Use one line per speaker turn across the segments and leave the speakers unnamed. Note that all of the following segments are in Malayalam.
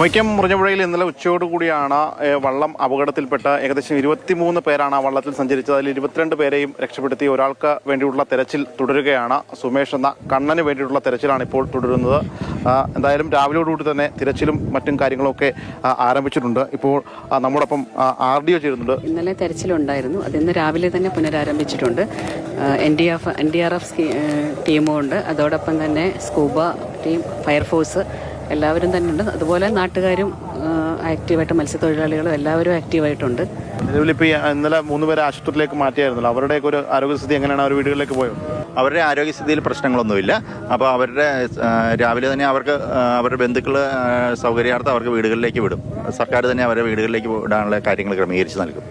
വൈക്കം മുറിഞ്ഞപുഴയിൽ ഇന്നലെ ഉച്ചയോടുകൂടിയാണ് കൂടിയാണ് വള്ളം അപകടത്തിൽപ്പെട്ട ഏകദേശം ഇരുപത്തിമൂന്ന് പേരാണ് ആ വള്ളത്തിൽ സഞ്ചരിച്ചത്. അതിൽ ഇരുപത്തിരണ്ട് പേരെയും രക്ഷപ്പെടുത്തി ഒരാൾക്ക് വേണ്ടിയുള്ള തെരച്ചിൽ തുടരുകയാണ്. സുമേഷ് എന്ന കണ്ണന് വേണ്ടിയിട്ടുള്ള തെരച്ചിലാണ് ഇപ്പോൾ തുടരുന്നത്. എന്തായാലും രാവിലെയോടുകൂടി തന്നെ തിരച്ചിലും മറ്റും കാര്യങ്ങളൊക്കെ ആരംഭിച്ചിട്ടുണ്ട്. ഇപ്പോൾ നമ്മോടൊപ്പം ആർ ഡി ഒ ചേരുന്നുണ്ട്.
ഇന്നലെ തെരച്ചിലുണ്ടായിരുന്നു. അത് ഇന്ന് രാവിലെ തന്നെ പുനരാരംഭിച്ചിട്ടുണ്ട്. N D F N D R F ടീമുണ്ട് അതോടൊപ്പം തന്നെ സ്കൂബ ടീം ഫയർഫോഴ്സ് എല്ലാവരും തന്നെ ഉണ്ട് അതുപോലെ നാട്ടുകാരും ആക്റ്റീവായിട്ട് മത്സ്യത്തൊഴിലാളികളും എല്ലാവരും ആക്റ്റീവായിട്ടുണ്ട്
നിലവിലിപ്പോൾ ഇന്നലെ മൂന്ന് പേരെ ആശുപത്രിയിലേക്ക് മാറ്റിയായിരുന്നല്ലോ. അവരുടെയൊക്കെ ഒരു ആരോഗ്യസ്ഥിതി എങ്ങനെയാണ് അവർ വീടുകളിലേക്ക് പോയത്
അവരുടെ ആരോഗ്യസ്ഥിതിയിൽ പ്രശ്നങ്ങളൊന്നുമില്ല. അപ്പോൾ അവരുടെ രാവിലെ തന്നെ അവർക്ക് അവരുടെ ബന്ധുക്കൾ സൗകര്യാർത്ഥം അവർക്ക് വീടുകളിലേക്ക് വിടും. സർക്കാർ തന്നെ അവരുടെ വീടുകളിലേക്ക് വിടാനുള്ള കാര്യങ്ങൾ ക്രമീകരിച്ച് നൽകും.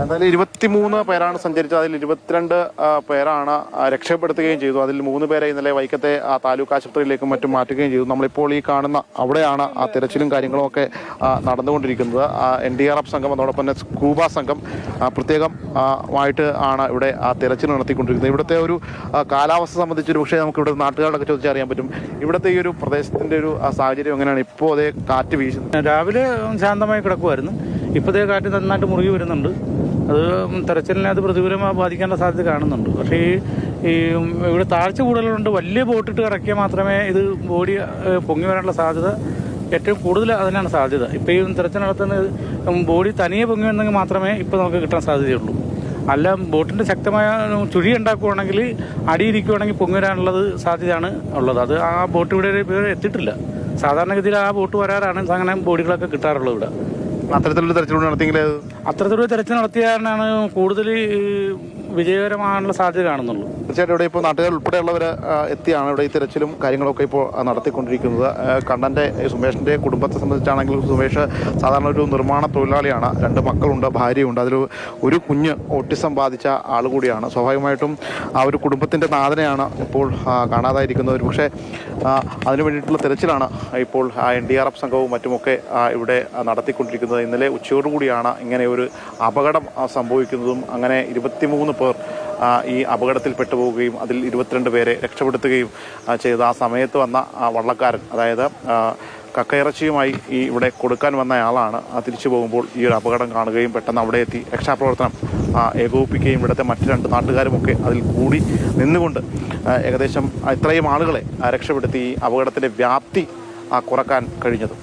എന്തായാലും ഇരുപത്തിമൂന്ന് പേരാണ് സഞ്ചരിച്ചത്. അതിൽ ഇരുപത്തിരണ്ട് പേരാണ് രക്ഷപ്പെടുത്തുകയും ചെയ്തു. അതിൽ മൂന്ന് പേരെ ഇന്നലെ വൈക്കത്തെ ആ, താലൂക്ക് ആശുപത്രിയിലേക്കും മറ്റും മാറ്റുകയും ചെയ്തു. നമ്മളിപ്പോൾ ഈ കാണുന്ന അവിടെയാണ് ആ തിരച്ചിലും കാര്യങ്ങളും ഒക്കെ നടന്നുകൊണ്ടിരിക്കുന്നത്. എൻ ഡി ആർ എഫ് സംഘം അതോടൊപ്പം തന്നെ സ്കൂബ സംഘം പ്രത്യേകം ആയിട്ട് ആണ് ഇവിടെ ആ തിരച്ചിൽ നടത്തിക്കൊണ്ടിരിക്കുന്നത്. ഇവിടുത്തെ ഒരു കാലാവസ്ഥ സംബന്ധിച്ച് ഒരു പക്ഷേ നമുക്ക് ഇവിടെ നാട്ടുകാരോടൊക്കെ ചോദിച്ചറിയാൻ പറ്റും. ഇവിടുത്തെ ഈ ഒരു പ്രദേശത്തിന്റെ ഒരു സാഹചര്യം എങ്ങനെയാണ്? ഇപ്പോൾ അതേ കാറ്റ് വീശുന്നത്.
രാവിലെ ശാന്തമായി കിടക്കുമായിരുന്നു ഇപ്പോഴത്തെ കാറ്റ് നന്നായിട്ട് മുറുകി വരുന്നുണ്ട്. അത് തെരച്ചിലിനെ അത് പ്രതികൂലമായി ബാധിക്കേണ്ട സാധ്യത കാണുന്നുണ്ട്. പക്ഷേ ഈ ഈ ഇവിടെ താഴ്ച കൂടുതലുണ്ട് വലിയ ബോട്ടിട്ട് ഇറക്കിയാൽ മാത്രമേ ഇത് ബോഡി പൊങ്ങി വരാനുള്ള സാധ്യത ഏറ്റവും കൂടുതൽ അതിനാണ് സാധ്യത. ഇപ്പോൾ ഈ തെരച്ചിൽ നടത്തുന്ന ബോഡി തനിയെ പൊങ്ങി വന്നെങ്കിൽ മാത്രമേ ഇപ്പോൾ നമുക്ക് കിട്ടാൻ സാധ്യതയുള്ളൂ. അല്ല ബോട്ടിന്റെ ശക്തമായ ചുഴി ഉണ്ടാക്കുവാണെങ്കിൽ അടിയിരിക്കുവാണെങ്കിൽ പൊങ്ങി വരാനുള്ളത് സാധ്യതയാണ് ഉള്ളത്. അത് ആ ബോട്ട് ഇവിടെ എത്തിയിട്ടില്ല. സാധാരണഗതിയിൽ ആ ബോട്ട് വരാറാണ് അങ്ങനെ ബോഡികളൊക്കെ കിട്ടാറുള്ളത് ഇവിടെ.
അത്തരത്തിലുള്ള തിരച്ചിലൂടെ നടത്തിയെങ്കിൽ അത്
അത്തരത്തിലൊരു തെരച്ചിൽ നടത്തിയ കാരണമാണ് കൂടുതൽ വിജയകരമാകാനുള്ള സാധ്യത കാണുന്നുള്ളൂ.
തീർച്ചയായിട്ടും ഇവിടെ ഇപ്പോൾ നാട്ടുകാർ ഉൾപ്പെടെയുള്ളവർ എത്തിയാണ് ഇവിടെ ഈ തിരച്ചിലും കാര്യങ്ങളൊക്കെ ഇപ്പോൾ നടത്തിക്കൊണ്ടിരിക്കുന്നത്. കണ്ണന്റെ സുമേഷിന്റെ കുടുംബത്തെ സംബന്ധിച്ചാണെങ്കിൽ സുമേഷ് സാധാരണ ഒരു നിർമ്മാണ തൊഴിലാളിയാണ്. രണ്ട് മക്കളുണ്ട് ഭാര്യയുണ്ട്. അതിൽ ഒരു കുഞ്ഞ് ഓട്ടിസം ബാധിച്ച ആൾ കൂടിയാണ്. സ്വാഭാവികമായിട്ടും ആ ഒരു കുടുംബത്തിന്റെ നാഥനെയാണ് ഇപ്പോൾ കാണാതായിരിക്കുന്നത്. ഒരു പക്ഷേ അതിനു വേണ്ടിയിട്ടുള്ള തിരച്ചിലാണ് ഇപ്പോൾ എൻ ഡി ആർ എഫ് സംഘവും മറ്റുമൊക്കെ ഇവിടെ നടത്തിക്കൊണ്ടിരിക്കുന്നത്. ഇന്നലെ ഉച്ചയോടുകൂടിയാണ് ഇങ്ങനെ ഒരു അപകടം സംഭവിക്കുന്നതും. അങ്ങനെ ഇരുപത്തിമൂന്ന് പേർ ഈ അപകടത്തിൽ പെട്ടുപോവുകയും അതിൽ ഇരുപത്തിരണ്ട് പേരെ രക്ഷപ്പെടുത്തുകയും ചെയ്ത ആ സമയത്ത് വന്ന വള്ളക്കാരൻ അതായത് കക്കയിറച്ചിയുമായി ഈ ഇവിടെ കൊടുക്കാൻ വന്ന ആളാണ്. തിരിച്ചു പോകുമ്പോൾ ഈ ഒരു അപകടം കാണുകയും പെട്ടെന്ന് അവിടെ എത്തി രക്ഷാപ്രവർത്തനം ഏകോപിപ്പിക്കുകയും ഇവിടുത്തെ മറ്റു രണ്ട് നാട്ടുകാരുമൊക്കെ അതിൽ കൂടി നിന്നുകൊണ്ട് ഏകദേശം ഇത്രയും ആളുകളെ രക്ഷപ്പെടുത്തി ഈ അപകടത്തിന്റെ വ്യാപ്തി കുറയ്ക്കാൻ കഴിഞ്ഞത്.